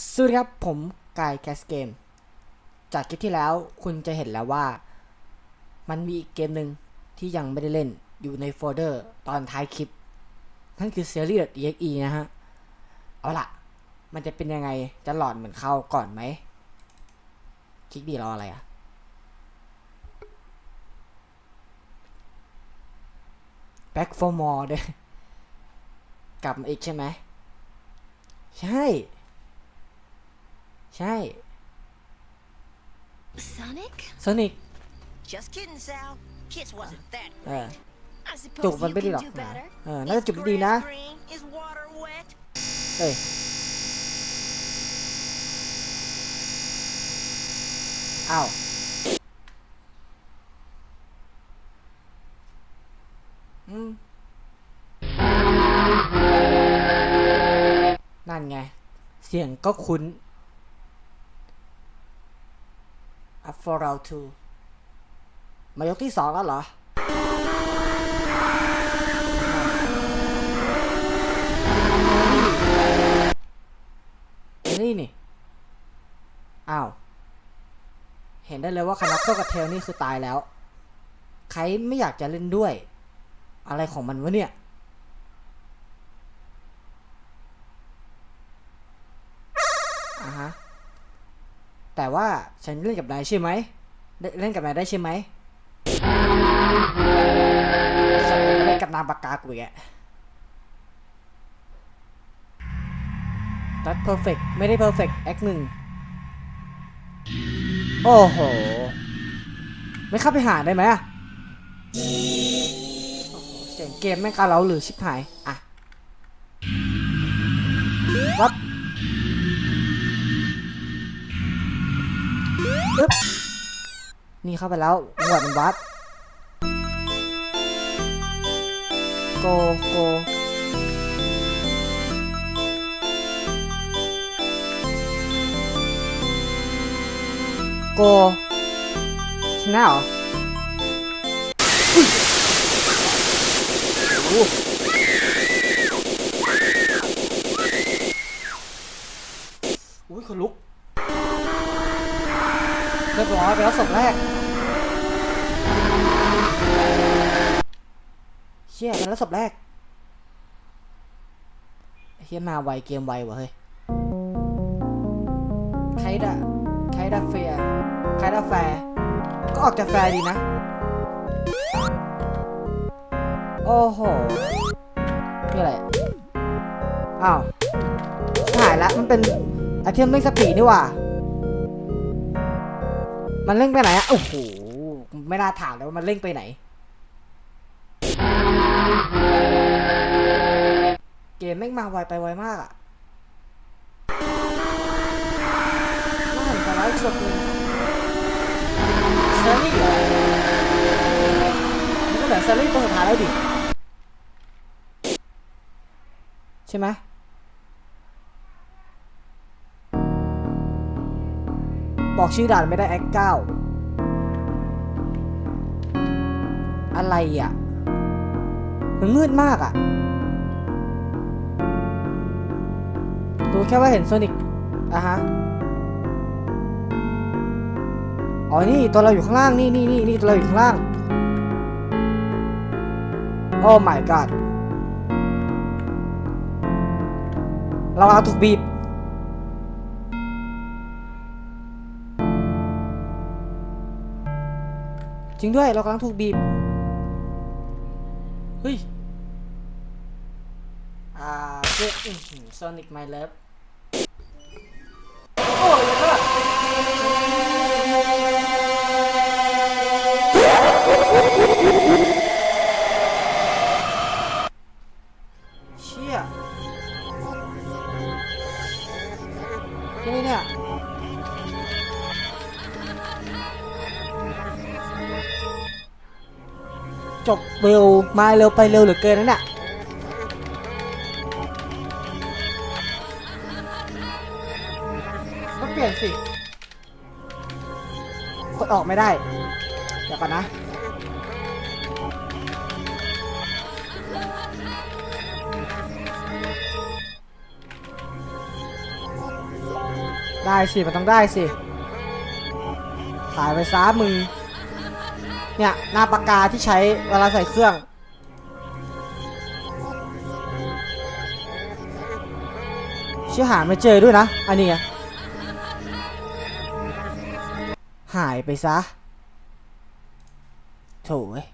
สวัสดีครับ ผมกายแคสเกม จากคลิปที่แล้วคุณจะเห็นแล้วว่า มันมีอีกเกมหนึ่งที่ยังไม่ได้เล่นอยู่ในโฟลเดอร์ตอนท้ายคลิป นั่นคือ series.exe นะฮะ เอาล่ะมันจะเป็นยังไงจะหลอนเหมือนเข้าก่อนไหม คลิกดีรออะไรอะ back for more ด้วยกลับมาอีกใช่ไหม ใช่ ใช่ Sonic? โซนิก Just kidding, Sal. Kiss wasn't that เออ I จุก suppose มัน you ไม่ได้ can หรอก do นะ better. เออ น่าจะ Is จุกดีนะ grass green? Is water wet? เอ้ย อ้าว อืม นั่นไง เสียงก็คุ้น Up for round two มายกที่สองแล้วเหรอเฮ้ยนี่ อ้าว เห็นได้เลยว่าคานาโตกับเทลนี่คือตายแล้ว ใครไม่อยากจะเล่นด้วย อะไรของมันวะเนี่ย แต่ว่าฉันเล่นกับนายใช่ไหม เล่นกับนายได้ใช่ไหมฉันเล่นกับนามปากกากูอีกแก Not perfect ไม่ได้ perfect act หนึ่งโอ้โห ไม่เข้าไปหาได้ไหมอะเสียงเกมแม่งกาเราหรือชิบหาย อะวับ อึ๊บนี่เข้าไปแล้วหวดมันวัดโกโกโกชนะเหรออุ้ยโอ้โหอุ้ยคนลุก เรียบร้อยไปแล้วศพแรกเชี่ยไปแล้วศพแรกเฮียมาไวเกมไววะเฮ้ยใครดะใครดะเฟียใครดะแฟร์ก็ออกจะแฟร์ดีนะ โอ้โหนี่อะไรอ้าวหายละมันเป็นไอเทมเร่งสปีดนี่ว่า มันเร่งไปไหนอะโอ้โห ไม่น่าถามเลยว่ามันเร่งไปไหน เกมแม่งมาไวไปไวมากอะน่าเห็นแต่ละอีกศพหนึ่งเซอรี่เหรอมันก็เหมือนเซอรี่ตัวสุดท้ายแล้วดิ ใช่ไหม บอกชื่อด่านไม่ได้แอคเก้าอะไรอะ มันมืดมากอะ รู้แค่ว่าเห็นโซนิกอะฮะ อ๋อ นี่ตัวเราอยู่ข้างล่าง นี่นี่นี่นี่ตัวเราอยู่ข้างล่าง โอ้ my god เราเอาถูกบีบ จริงด้วยเรากำลังถูกบีบ เฮ้ย อ่าเจ๊โซนิกไมเลิฟโอ้ยแล้วก็เจบเร็วมาเร็วไปเร็วเหลือเกินนั่นน่ะก็เปลี่ยนสิกดออกไม่ได้ เดี๋ยวก่อนนะ ได้สิ มันต้องได้สิ ถ่ายไปซ้ามึง เนี่ยหน้าปากกาที่ใช้เวลาใส่เครื่องเชื่อหาไม่เจอด้วยนะ อันนี้ไงหายไปซะโถ่เว้ย